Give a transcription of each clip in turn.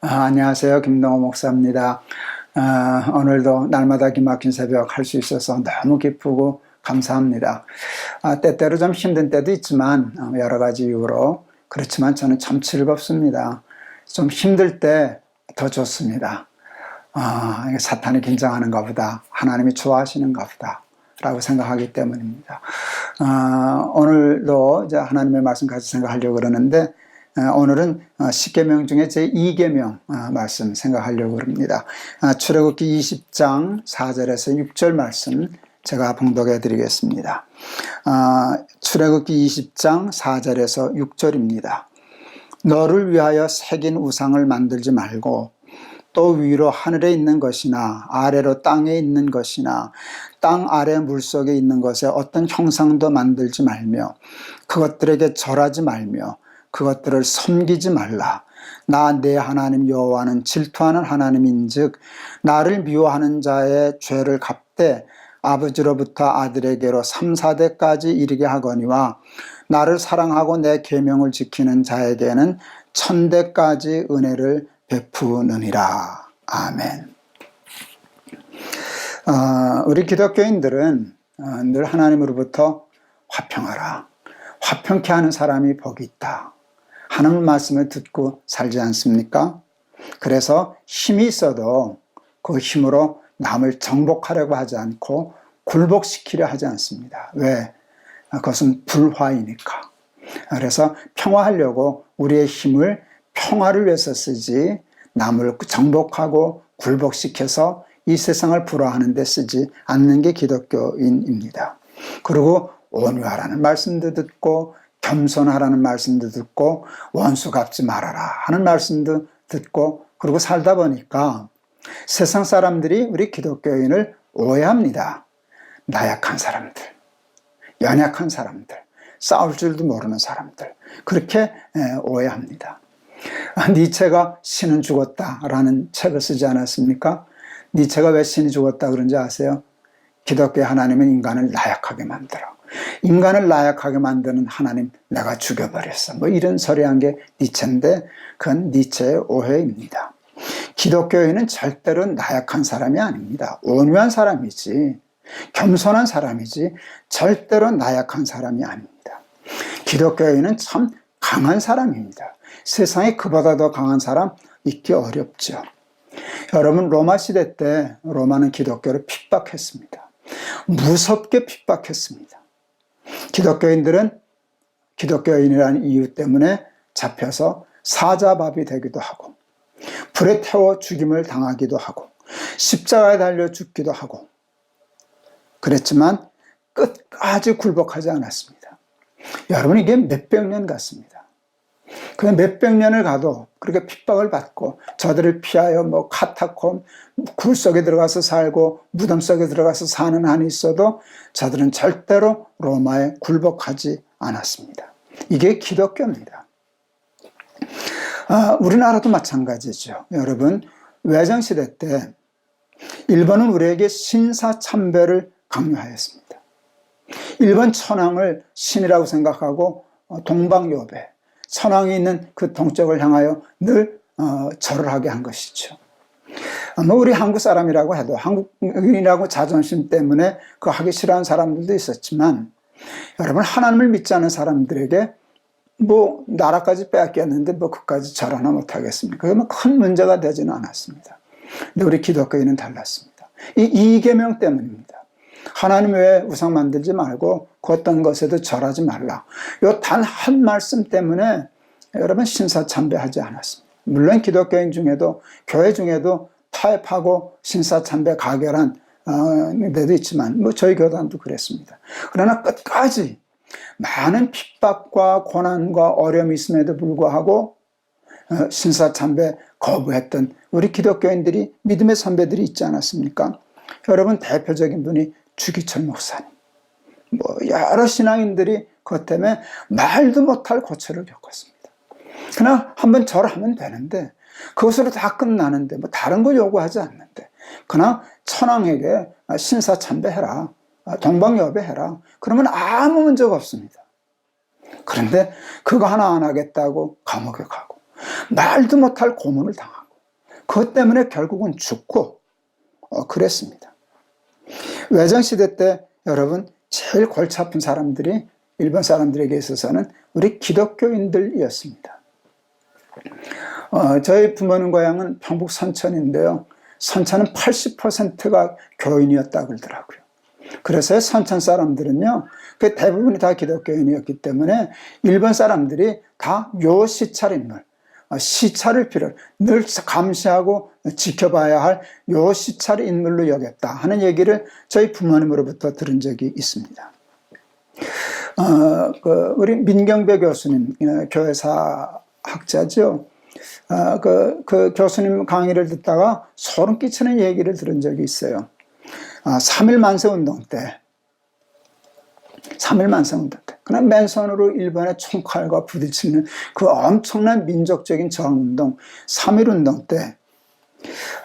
아, 안녕하세요. 김동호 목사입니다. 아, 오늘도 날마다 기막힌 새벽 할 수 있어서 너무 기쁘고 감사합니다. 아, 때때로 좀 힘든 때도 있지만 어, 여러 가지 이유로 그렇지만 저는 참 즐겁습니다. 좀 힘들 때 더 좋습니다. 아, 사탄이 긴장하는가 보다. 하나님이 좋아하시는가 보다. 라고 생각하기 때문입니다. 아, 오늘도 이제 하나님의 말씀 같이 생각하려고 그러는데 어, 오늘은 어, 십계명 중에 제 2계명 어, 말씀 생각하려고 합니다. 아, 출애굽기 20장 4절에서 6절 말씀 제가 봉독해 드리겠습니다. 아, 출애굽기 20장 4절에서 6절입니다. 너를 위하여 새긴 우상을 만들지 말고 또 위로 하늘에 있는 것이나 아래로 땅에 있는 것이나 땅 아래 물속에 있는 것에 어떤 형상도 만들지 말며 그것들에게 절하지 말며 그것들을 섬기지 말라. 나 내 하나님 여호와는 질투하는 하나님인즉 나를 미워하는 자의 죄를 갚되 아버지로부터 아들에게로 3, 4대까지 이르게 하거니와 나를 사랑하고 내 계명을 지키는 자에게는 천대까지 은혜를 베푸느니라. 아멘. 어, 우리 기독교인들은 어, 늘 하나님으로부터 화평하라. 화평케 하는 사람이 복이 있다. 하나님 말씀을 듣고 살지 않습니까? 그래서 힘이 있어도 그 힘으로 남을 정복하려고 하지 않고 굴복시키려 하지 않습니다. 왜? 그것은 불화이니까. 그래서 평화하려고 우리의 힘을 평화를 위해서 쓰지 남을 정복하고 굴복시켜서 이 세상을 불화하는 데 쓰지 않는 게 기독교인입니다. 그리고 온유하라는 말씀도 듣고 겸손하라는 말씀도 듣고 원수 갚지 말아라 하는 말씀도 듣고 그리고 살다 보니까 세상 사람들이 우리 기독교인을 오해합니다. 나약한 사람들, 연약한 사람들, 싸울 줄도 모르는 사람들 그렇게 오해합니다. 니체가 신은 죽었다라는 책을 쓰지 않았습니까? 니체가 왜 신이 죽었다 그런지 아세요? 기독교 하나님은 인간을 나약하게 만들어. 인간을 나약하게 만드는 하나님 내가 죽여버렸어. 뭐 이런 소리한 게 니체인데 그건 니체의 오해입니다. 기독교인은 절대로 나약한 사람이 아닙니다. 온유한 사람이지. 겸손한 사람이지. 절대로 나약한 사람이 아닙니다. 기독교인은 참 강한 사람입니다. 세상에 그보다 더 강한 사람 있기 어렵죠. 여러분 로마 시대 때 로마는 기독교를 핍박했습니다. 무섭게 핍박했습니다. 기독교인들은 기독교인이라는 이유 때문에 잡혀서 사자밥이 되기도 하고 불에 태워 죽임을 당하기도 하고 십자가에 달려 죽기도 하고 그랬지만 끝까지 굴복하지 않았습니다. 여러분 이게 몇백 년 같습니다. 그냥 몇백 년을 가도 그렇게 핍박을 받고 저들을 피하여 뭐 카타콤 굴 속에 들어가서 살고 무덤 속에 들어가서 사는 한이 있어도 저들은 절대로 로마에 굴복하지 않았습니다. 이게 기독교입니다. 아, 우리나라도 마찬가지죠. 여러분 외정 시대 때 일본은 우리에게 신사참배를 강요하였습니다. 일본 천황을 신이라고 생각하고 동방요배 천황이 있는 그 동쪽을 향하여 늘 어, 절을 하게 한 것이죠. 뭐 우리 한국 사람이라고 해도 한국인이라고 자존심 때문에 그 하기 싫어하는 사람들도 있었지만 여러분 하나님을 믿지 않은 사람들에게 뭐 나라까지 빼앗겼는데 뭐 그까지 절 하나 못하겠습니까? 그게 뭐큰 문제가 되지는 않았습니다. 근데 우리 기독교인은 달랐습니다. 이 이계명 때문입니다. 하나님 외에 우상 만들지 말고 그 어떤 것에도 절하지 말라. 요 단 한 말씀 때문에 여러분 신사참배하지 않았습니다. 물론 기독교인 중에도 교회 중에도 타협하고 신사참배 가결한 어, 데도 있지만 뭐 저희 교단도 그랬습니다. 그러나 끝까지 많은 핍박과 고난과 어려움이 있음에도 불구하고 어, 신사참배 거부했던 우리 기독교인들이 믿음의 선배들이 있지 않았습니까? 여러분 대표적인 분이 주기철 목사님. 뭐 여러 신앙인들이 그것 때문에 말도 못할 고초를 겪었습니다. 그러나 한번 절하면 되는데 그것으로 다 끝나는데 뭐 다른 걸 요구하지 않는데 그러나 천황에게 신사참배해라 동방여배해라 그러면 아무 문제가 없습니다. 그런데 그거 하나 안 하겠다고 감옥에 가고 말도 못할 고문을 당하고 그것 때문에 결국은 죽고 어, 그랬습니다. 외전시대 때 여러분 제일 골치 아픈 사람들이 일본 사람들에게 있어서는 우리 기독교인들이었습니다. 어, 저희 부모님 고향은 평북 선천인데요. 선천은 80%가 교인이었다 그러더라고요. 그래서 선천 사람들은요, 그 대부분이 다 기독교인이었기 때문에 일본 사람들이 다요 시찰 인물, 어, 시찰을 필요, 늘 감시하고 지켜봐야 할 요 시찰 인물로 여겼다 하는 얘기를 저희 부모님으로부터 들은 적이 있습니다. 어, 그 우리 민경배 교수님, 어, 교회사 학자죠. 어, 그, 그 교수님 강의를 듣다가 소름 끼치는 얘기를 들은 적이 있어요. 아, 3일 만세 운동 때, 3일 만세 운동 때, 그냥 맨손으로 일본의 총칼과 부딪히는 그 엄청난 민족적인 저항운동, 3일 운동 때,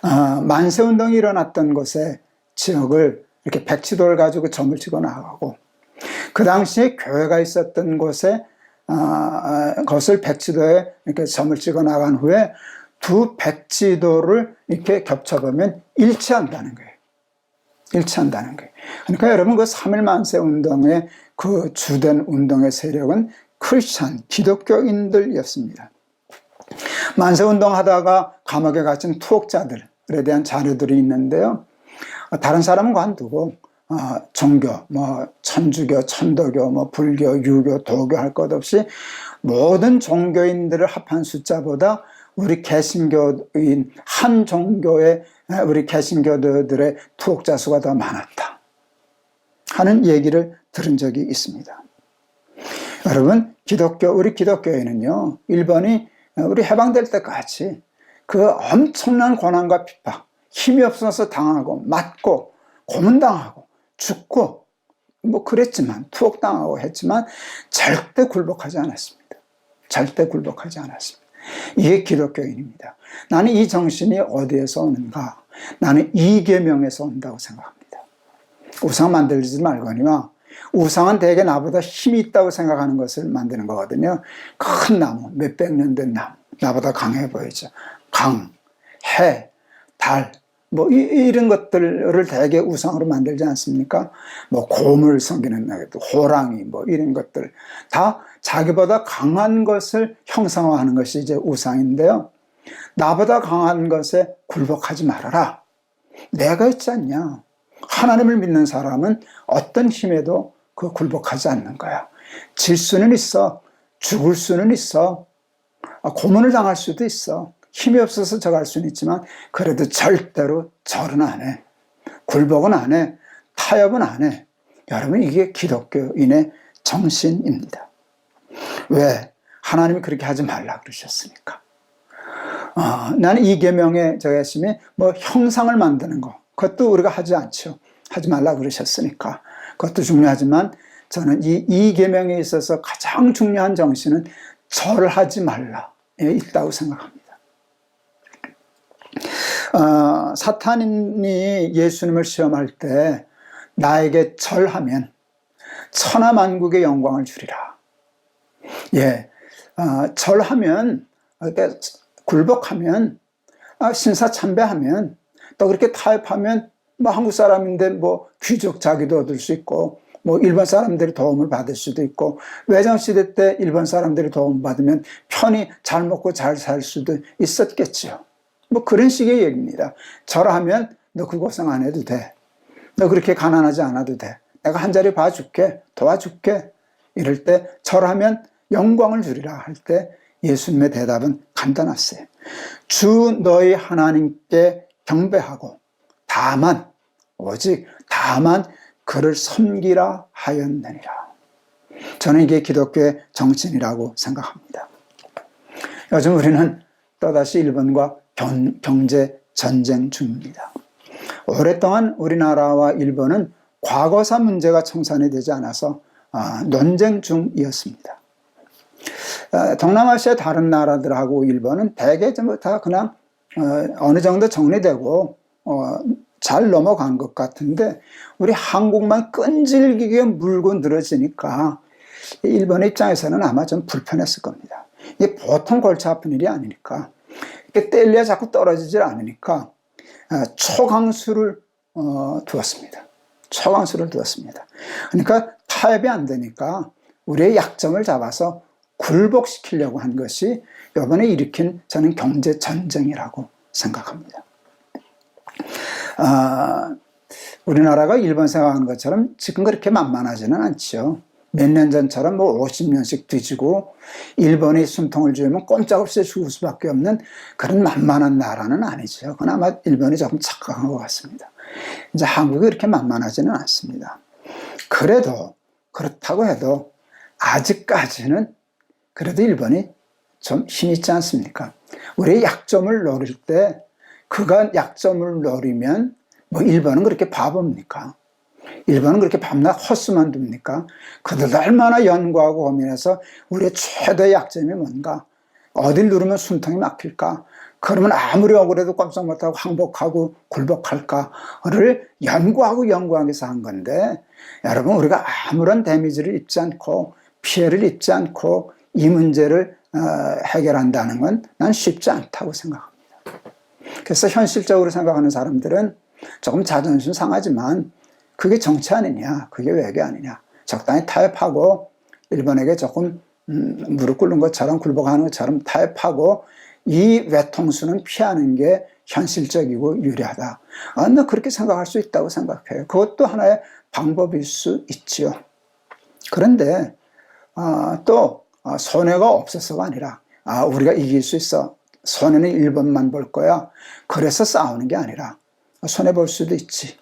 아, 만세 운동이 일어났던 곳에 지역을 이렇게 백지도를 가지고 점을 찍어 나가고, 그 당시에 교회가 있었던 곳에, 아, 것을 백지도에 이렇게 점을 찍어 나간 후에 두 백지도를 이렇게 겹쳐보면 일치한다는 거예요. 일치한다는 거예요. 그러니까 여러분 그 3일 만세 운동의 그 주된 운동의 세력은 크리스찬, 기독교인들이었습니다. 만세 운동 하다가 감옥에 갇힌 투옥자들에 대한 자료들이 있는데요. 다른 사람은 관두고 어, 종교, 뭐 천주교, 천도교, 뭐 불교, 유교, 도교 할 것 없이 모든 종교인들을 합한 숫자보다 우리 개신교인 한 종교의 우리 개신교들의 투옥자 수가 더 많았다 하는 얘기를 들은 적이 있습니다. 여러분 기독교 우리 기독교에는요 일본이 우리 해방될 때까지 그 엄청난 고난과 핍박 힘이 없어서 당하고 맞고 고문당하고 죽고 뭐 그랬지만 투옥당하고 했지만 절대 굴복하지 않았습니다. 절대 굴복하지 않았습니다. 이게 기독교인입니다. 나는 이 정신이 어디에서 오는가? 나는 이 계명에서 온다고 생각합니다. 우상 만들지 말거니와 우상은 대개 나보다 힘이 있다고 생각하는 것을 만드는 거거든요. 큰 나무, 몇백 년 된 나무, 나보다 강해 보이죠. 강, 해, 달, 뭐 이, 런 것들을 대개 우상으로 만들지 않습니까? 뭐 곰을 섬기는 호랑이 뭐 이런 것들 다 자기보다 강한 것을 형상화하는 것이 이제 우상인데요. 나보다 강한 것에 굴복하지 말아라. 내가 있지 않냐. 하나님을 믿는 사람은 어떤 힘에도 그 굴복하지 않는 거야. 질 수는 있어. 죽을 수는 있어. 아, 고문을 당할 수도 있어. 힘이 없어서 저갈 수는 있지만 그래도 절대로 절은 안 해. 굴복은 안 해. 타협은 안 해. 여러분 이게 기독교인의 정신입니다. 왜? 하나님이 그렇게 하지 말라 그러셨으니까. 어, 나는 이 계명의 저 핵심이 뭐 형상을 만드는 거 그것도 우리가 하지 않죠. 하지 말라 그러셨으니까 그것도 중요하지만 저는 이, 이 계명에 있어서 가장 중요한 정신은 절하지 말라에 있다고 생각합니다. 어, 사탄이 예수님을 시험할 때 나에게 절하면 천하만국의 영광을 주리라. 예, 어, 절하면 그러니까 굴복하면 아, 신사참배하면 또 그렇게 타협하면 뭐 한국 사람인데 뭐 귀족 자기도 얻을 수 있고 뭐 일본 사람들이 도움을 받을 수도 있고 외정 시대 때 일본 사람들이 도움 받으면 편히 잘 먹고 잘 살 수도 있었겠지요. 뭐 그런 식의 얘기입니다. 절하면 너 그 고생 안 해도 돼. 너 그렇게 가난하지 않아도 돼. 내가 한 자리 봐줄게. 도와줄게. 이럴 때 절하면 영광을 주리라 할 때 예수님의 대답은 간단했어요. 주 너희 하나님께 경배하고 다만 오직 다만 그를 섬기라 하였느니라. 저는 이게 기독교의 정신이라고 생각합니다. 요즘 우리는 또다시 일본과 경제 전쟁 중입니다. 오랫동안 우리나라와 일본은 과거사 문제가 청산이 되지 않아서 아, 논쟁 중이었습니다. 아, 동남아시아 다른 나라들하고 일본은 대개 전부 다 그냥 어, 어느 정도 정리되고 어, 잘 넘어간 것 같은데 우리 한국만 끈질기게 물고 늘어지니까 일본 입장에서는 아마 좀 불편했을 겁니다. 이게 보통 골치 아픈 일이 아니니까 뗄래야 자꾸 떨어지질 않으니까 어, 초강수를 어, 두었습니다. 초강수를 두었습니다. 그러니까 타협이 안 되니까 우리의 약점을 잡아서 굴복시키려고 한 것이 이번에 일으킨 저는 경제 전쟁이라고 생각합니다. 아, 우리나라가 일본 생각하는 것처럼 지금 그렇게 만만하지는 않죠. 몇 년 전처럼 뭐 50년씩 뒤지고 일본이 숨통을 쥐면 꼼짝없이 죽을 수밖에 없는 그런 만만한 나라는 아니죠. 그나마 일본이 조금 착각한 것 같습니다. 이제 한국이 그렇게 만만하지는 않습니다. 그래도 그렇다고 해도 아직까지는 그래도 일본이 좀 힘있지 않습니까? 우리의 약점을 노릴 때 그가 약점을 노리면 뭐 일본은 그렇게 바보입니까? 일본은 그렇게 밤낮 헛수만 둡니까? 그들도 얼마나 연구하고 고민해서 우리의 최대 약점이 뭔가? 어딜 누르면 숨통이 막힐까? 그러면 아무리 억울해도 깜짝 못하고 항복하고 굴복할까를 연구하고 연구하기 위해서 한 건데 여러분 우리가 아무런 데미지를 입지 않고 피해를 입지 않고 이 문제를 어, 해결한다는 건 난 쉽지 않다고 생각합니다. 그래서 현실적으로 생각하는 사람들은 조금 자존심 상하지만 그게 정치 아니냐, 그게 외교 아니냐. 적당히 타협하고 일본에게 조금 음, 무릎 꿇는 것처럼 굴복하는 것처럼 타협하고 이 외통수는 피하는 게 현실적이고 유리하다. 아, 나 그렇게 생각할 수 있다고 생각해요. 그것도 하나의 방법일 수 있지요. 그런데 아, 또 아, 손해가 없어서가 아니라 아, 우리가 이길 수 있어. 손해는 일본만 볼 거야. 그래서 싸우는 게 아니라 손해 볼 수도 있지.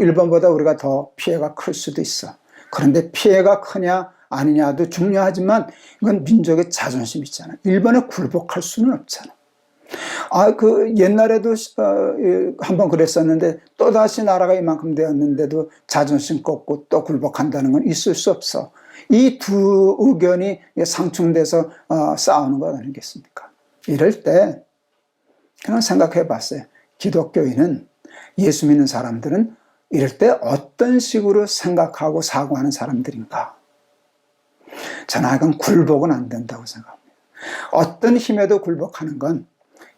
일본보다 우리가 더 피해가 클 수도 있어. 그런데 피해가 크냐 아니냐도 중요하지만 이건 민족의 자존심 있잖아. 일본에 굴복할 수는 없잖아. 아, 그 옛날에도 어, 한번 그랬었는데 또 다시 나라가 이만큼 되었는데도 자존심 꺾고 또 굴복한다는 건 있을 수 없어. 이 두 의견이 상충돼서 어, 싸우는 것 아니겠습니까? 이럴 때 그냥 생각해 봤어요. 기독교인은 예수 믿는 사람들은 이럴 때 어떤 식으로 생각하고 사고하는 사람들인가? 저는 이건 굴복은 안 된다고 생각합니다. 어떤 힘에도 굴복하는 건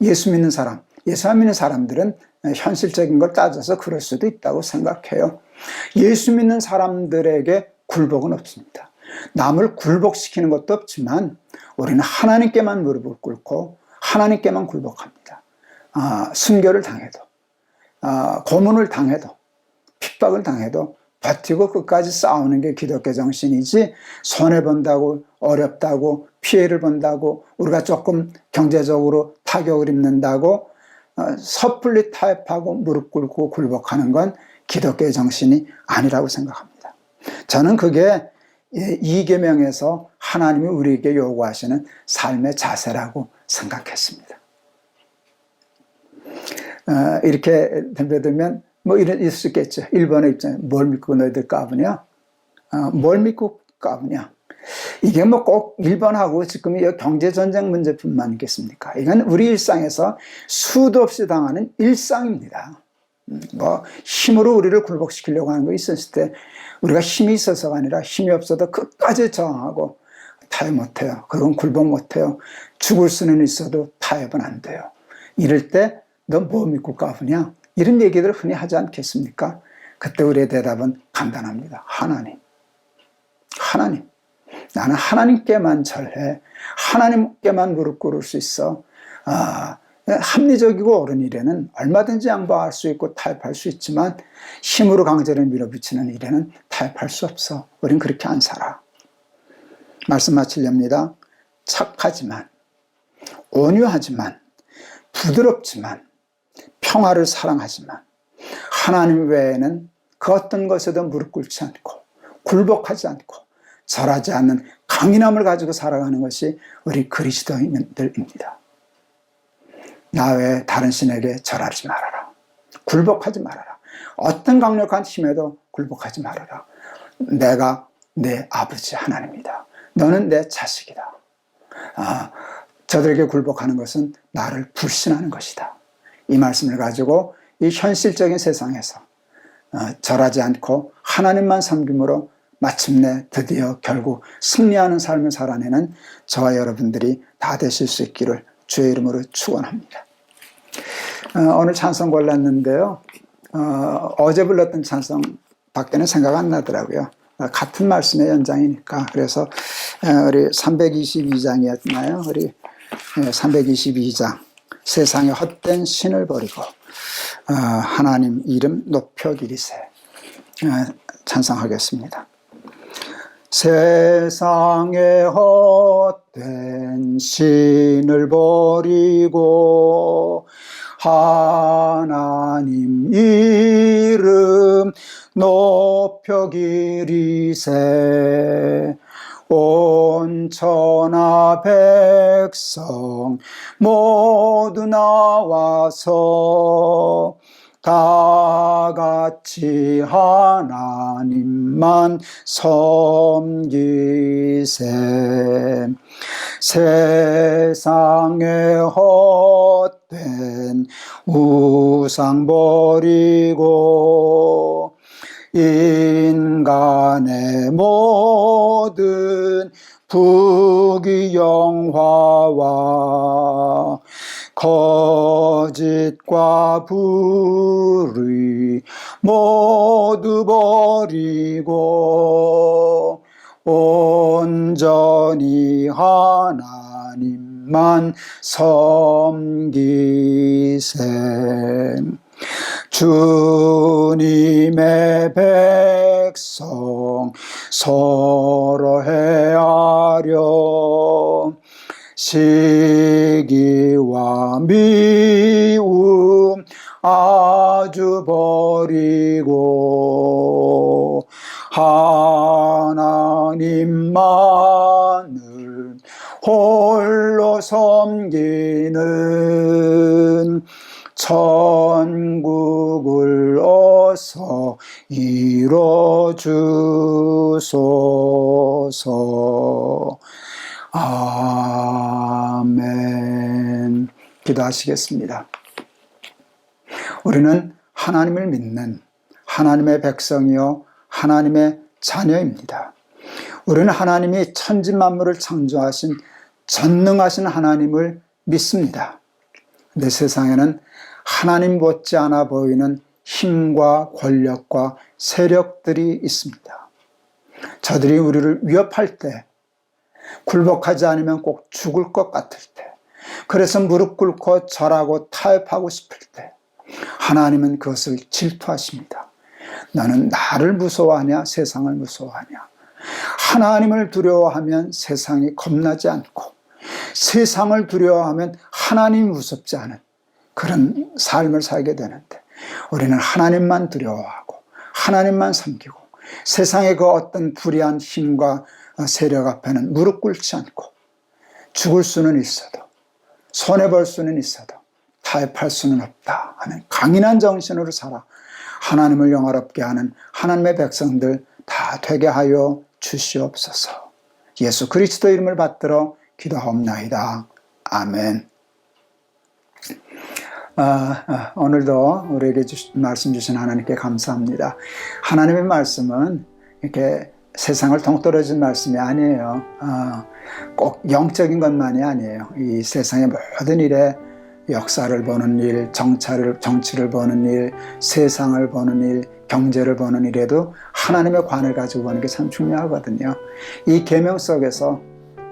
예수 믿는 사람, 예수 안 믿는 사람들은 현실적인 걸 따져서 그럴 수도 있다고 생각해요. 예수 믿는 사람들에게 굴복은 없습니다. 남을 굴복시키는 것도 없지만 우리는 하나님께만 무릎을 꿇고 하나님께만 굴복합니다. 아, 순교를 당해도, 아, 고문을 당해도, 핍박을 당해도 버티고 끝까지 싸우는 게 기독교 정신이지 손해본다고 어렵다고 피해를 본다고 우리가 조금 경제적으로 타격을 입는다고 어, 섣불리 타협하고 무릎 꿇고 굴복하는 건 기독교의 정신이 아니라고 생각합니다. 저는 그게 이계명에서 하나님이 우리에게 요구하시는 삶의 자세라고 생각했습니다. 어, 이렇게 덤벼들면 뭐 이런 있을 수 있겠죠. 일본의 입장에 뭘 믿고 너희들 까부냐? 어, 뭘 믿고 까부냐? 이게 뭐 꼭 일본하고 지금 이 경제 전쟁 문제뿐만이겠습니까? 이건 우리 일상에서 수도 없이 당하는 일상입니다. 음, 뭐 힘으로 우리를 굴복시키려고 하는 거 있었을 때 우리가 힘이 있어서가 아니라 힘이 없어도 끝까지 저항하고 타협 못해요. 그건 굴복 못해요. 죽을 수는 있어도 타협은 안 돼요. 이럴 때너뭐 믿고 까부냐? 이런 얘기들을 흔히 하지 않겠습니까? 그때 우리의 대답은 간단합니다. 하나님. 하나님. 나는 하나님께만 절해. 하나님께만 무릎 꿇을 수 있어. 아, 합리적이고 옳은 일에는 얼마든지 양보할 수 있고 타협할 수 있지만 힘으로 강제를 밀어붙이는 일에는 타협할 수 없어. 우린 그렇게 안 살아. 말씀 마치렵니다. 착하지만, 온유하지만, 부드럽지만, 평화를 사랑하지만, 하나님 외에는 그 어떤 것에도 무릎 꿇지 않고, 굴복하지 않고, 절하지 않는 강인함을 가지고 살아가는 것이 우리 그리스도인들입니다. 나 외에 다른 신에게 절하지 말아라. 굴복하지 말아라. 어떤 강력한 힘에도 굴복하지 말아라. 내가 내 아버지 하나님이다. 너는 내 자식이다. 아, 저들에게 굴복하는 것은 나를 불신하는 것이다. 이 말씀을 가지고 이 현실적인 세상에서 어, 절하지 않고 하나님만 섬김으로 마침내 드디어 결국 승리하는 삶을 살아내는 저와 여러분들이 다 되실 수 있기를 주의 이름으로 축원합니다. 어, 오늘 찬송 골랐는데요. 어, 제 불렀던 찬송 밖에는 생각 안 나더라고요. 어, 같은 말씀의 연장이니까. 그래서 어, 우리 322장이었나요? 우리 322장. 세상에 헛된 신을 버리고 어, 하나님 이름 높여 기리세. 어, 찬송하겠습니다. 세상에 헛된 신을 버리고 하나님 이름 높여 기리세. 온 천하 백성 모두 나와서 다 같이 하나님만 섬기세. 세상에 헛된 우상 버리고 인간의 모든 부귀영화와 거 짓과 불의 모두 버리고 온전히 하나님만 섬기세 주님의 백성 서로 헤아려 시기와 미움 아주 버리고 하나님만을 홀로 섬기는 천국을 어서 이뤄 주소서. 아멘. 기도하시겠습니다. 우리는 하나님을 믿는 하나님의 백성이요 하나님의 자녀입니다. 우리는 하나님이 천지 만물을 창조하신 전능하신 하나님을 믿습니다. 근데 세상에는 하나님 못지않아 보이는 힘과 권력과 세력들이 있습니다. 저들이 우리를 위협할 때 굴복하지 않으면 꼭 죽을 것 같을 때, 그래서 무릎 꿇고 절하고 타협하고 싶을 때, 하나님은 그것을 질투하십니다. 너는 나를 무서워하냐? 세상을 무서워하냐? 하나님을 두려워하면 세상이 겁나지 않고, 세상을 두려워하면 하나님이 무섭지 않은 그런 삶을 살게 되는데, 우리는 하나님만 두려워하고, 하나님만 섬기고, 세상의 그 어떤 불의한 힘과 세력 앞에는 무릎 꿇지 않고 죽을 수는 있어도 손해볼 수는 있어도 타협할 수는 없다 하는 강인한 정신으로 살아 하나님을 영화롭게 하는 하나님의 백성들 다 되게 하여 주시옵소서. 예수 그리스도 이름을 받들어 기도하옵나이다. 아멘. 아, 아, 오늘도 우리에게 주신, 말씀 주신 하나님께 감사합니다. 하나님의 말씀은 이렇게 세상을 동떨어진 말씀이 아니에요. 어, 꼭 영적인 것만이 아니에요. 이 세상의 모든 일에 역사를 보는 일, 정찰을, 정치를 보는 일, 세상을 보는 일, 경제를 보는 일에도 하나님의 관을 가지고 보는 게 참 중요하거든요. 이 계명 속에서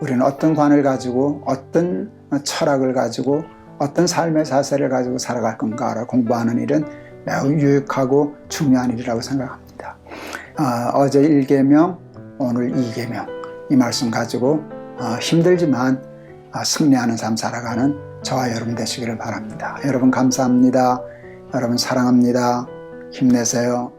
우리는 어떤 관을 가지고 어떤 철학을 가지고 어떤 삶의 자세를 가지고 살아갈 건가를 공부하는 일은 매우 유익하고 중요한 일이라고 생각합니다. 어, 제 1계명, 오늘 2계명 이 말씀 가지고 어, 힘들지만 어, 승리하는 삶 살아가는 저와 여러분 되시기를 바랍니다. 여러분 감사합니다. 여러분 사랑합니다. 힘내세요.